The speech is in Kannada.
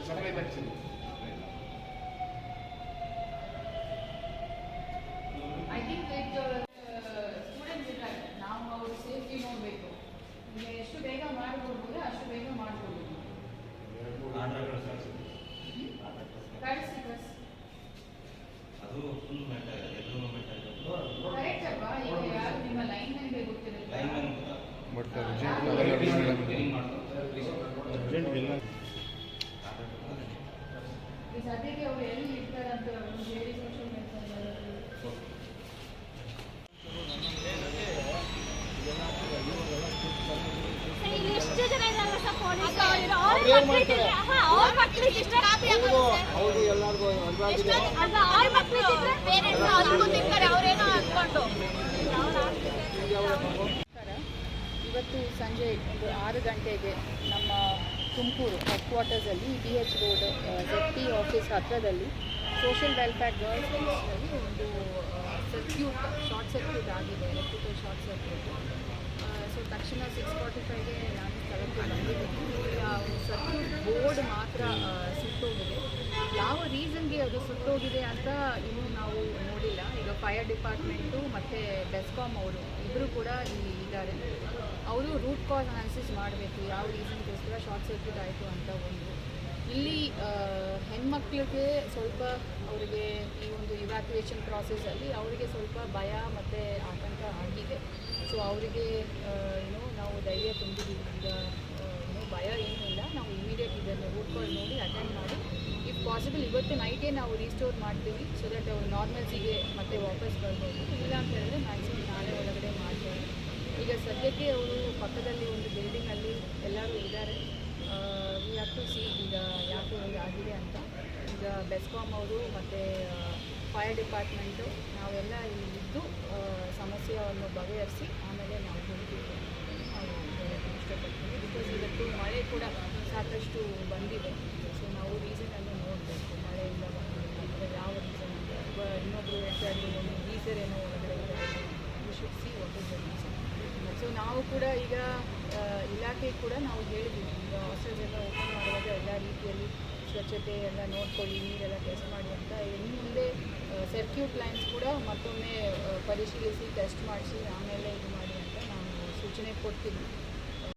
ಇರೋದು ಐ ಥಿಂಕ್ ವಿತ್ ಸ್ಟೂಡೆಂಟ್ಸ್ ಇದ್ದಾರೆ ನಾವು ಅವ್ರ ಸೇಫ್ಟಿ ನೋಡಬೇಕು. ಈಗ ಎಷ್ಟು ಬೇಗ ಮಾಡಿಕೊಡ್ಬೋದು ಅಷ್ಟು ಬೇಗ ಮಾಡಿಕೊಡ್ಬೋದು. ಕಳಿಸಿ ಕಳಿಸಿ. ಅದು ಫುಲ್ ಮೆಟಲ್ ಎಲ್ಲರೂ ಮೆಟಲ್ ಕರೆಕ್ಟ್ ಅಲ್ವಾ ಈಗ ಯಾರು ನಿಮ್ಮ ಲೈನ್ ಗೊತ್ತಿರುತ್ತೆ ಲೈನ್ ಬಟ್ ಅರ್ಜೆಂಟ್ ಇಲ್ಲ ಸದ್ಯಕ್ಕೆ ಅವರು ಎಲ್ಲಿ ಇರ್ತಾರೆ ಅಂತ ಹೇಳಿ ಸೋಷಿಯಲ್ ಇವತ್ತು ಸಂಜೆ ಒಂದು ಆರು ಗಂಟೆಗೆ ನಮ್ಮ Tumakuru head ಕ್ವಾರ್ಟರ್ಸಲ್ಲಿ B H road Z P office ಹತ್ತಿರದಲ್ಲಿ ಸೋಷಿಯಲ್ ವೆಲ್ಫೇರ್ ಗರ್ಲ್ಸ್ ಸ್ಕೂಲ್ಸ್ನಲ್ಲಿ ಒಂದು ಸರ್ಕ್ಯೂಟ್ ಶಾರ್ಟ್ ಸರ್ಕ್ಯೂಟ್ ಆಗಿದೆ ಎಲೆಕ್ಟ್ರಿಕಲ್ ಶಾರ್ಟ್ ಸರ್ಕ್ಯೂಟು ಸೊ ತಕ್ಷಣ ಸಿಕ್ಸ್ ಫಾರ್ಟಿ ಫೈವ್ಗೆ ನಾನು ಸ್ಥಳಕ್ಕೆ ಬಂದಿದ್ದೀನಿ. ಸರ್ಕ್ಯೂಟ್ ಬೋರ್ಡ್ ಮಾತ್ರ ಅದು ಸುಟ್ಟೋಗಿದೆ ಅಂತ ಇನ್ನೂ ನಾವು ನೋಡಿಲ್ಲ. ಈಗ ಫೈರ್ ಡಿಪಾರ್ಟ್ಮೆಂಟು ಮತ್ತು ಬೆಸ್ಕಾಮ್ ಅವರು ಇಬ್ಬರು ಕೂಡ ಇಲ್ಲಿ ಇದ್ದಾರೆ. ಅವರು ರೂಟ್ ಕಾಸ್ ಅನಾಲಿಸಿಸ್ ಮಾಡಬೇಕು, ಯಾವ ರೀಸನ್ಗೋಸ್ಕರ ಶಾರ್ಟ್ ಸರ್ಕ್ಯೂಟ್ ಆಯಿತು ಅಂತ ಒಂದು. ಇಲ್ಲಿ ಹೆಣ್ಮಕ್ಳಿಗೆ ಸ್ವಲ್ಪ ಅವರಿಗೆ ಈ ಒಂದು ಇವ್ಯಾಕ್ಯುಯೇಷನ್ ಪ್ರಾಸೆಸಲ್ಲಿ ಅವರಿಗೆ ಸ್ವಲ್ಪ ಭಯ ಮತ್ತು ಆತಂಕ ಆಗಿದೆ. ಸೊ ಅವರಿಗೆ ಏನು ನಾವು ಧೈರ್ಯ ತುಂಬಿದ್ದೀವಿ. ಈಗ ಭಯ ಏನೂ ಇಲ್ಲ. ನಾವು ಇವತ್ತು ನೈಟೇ ನಾವು ರೀಸ್ಟೋರ್ ಮಾಡ್ತೀವಿ ಸೊ ದಟ್ ಅವ್ರು ನಾರ್ಮಲ್ಸಿಗೆ ಮತ್ತೆ ವಾಪಸ್ ಬರ್ಬೋದು. ಇಲ್ಲ ಅಂತ ಹೇಳಿದ್ರೆ ಮ್ಯಾಕ್ಸಿಮಮ್ ನಾಳೆ ಒಳಗಡೆ ಮಾಡ್ತೀವಿ ಈಗ ಸದ್ಯಕ್ಕೆ ಅವರು ಪಕ್ಕದಲ್ಲಿ ಒಂದು ಬಿಲ್ಡಿಂಗಲ್ಲಿ ಎಲ್ಲರೂ ಇದ್ದಾರೆ. ಟು ಸಿ ಈಗ ಯಾಕೆ ಒಂದು ಆಗಿದೆ ಅಂತ. ಈಗ ಬೆಸ್ಕಾಮ್ ಅವರು ಮತ್ತು ಫೈರ್ ಡಿಪಾರ್ಟ್ಮೆಂಟು ನಾವೆಲ್ಲ ಇಲ್ಲಿ ಇದ್ದು ಸಮಸ್ಯೆಯನ್ನು ಬಗೆಹರಿಸಿ ಆಮೇಲೆ ನಾವು ಹೋಗ್ತೀವಿ ನಾವು ಕೂಡ ಈಗ ಇಲಾಖೆ ಕೂಡ ನಾವು ಹೇಳಿದ್ದೀವಿ. ಈಗ ಹಾಸ್ಟೆಲ್ಸ್ ಎಲ್ಲ ಓಪನ್ ಮಾಡುವಾಗ ಎಲ್ಲ ರೀತಿಯಲ್ಲಿ ಸ್ವಚ್ಛತೆ ಎಲ್ಲ ನೋಡ್ಕೊಳ್ಳಿ, ನೀರೆಲ್ಲ ಟೆಸ್ಟ್ ಮಾಡಿ ಅಂತ ಇನ್ನು ಮುಂದೆ ಸರ್ಕ್ಯೂಟ್ ಲೈನ್ಸ್ ಕೂಡ ಮತ್ತೊಮ್ಮೆ ಪರಿಶೀಲಿಸಿ ಟೆಸ್ಟ್ ಮಾಡಿಸಿ, ಆಮೇಲೆ ಇದು ಮಾಡಿ ಅಂತ ನಾವು ಸೂಚನೆ ಕೊಡ್ತೀವಿ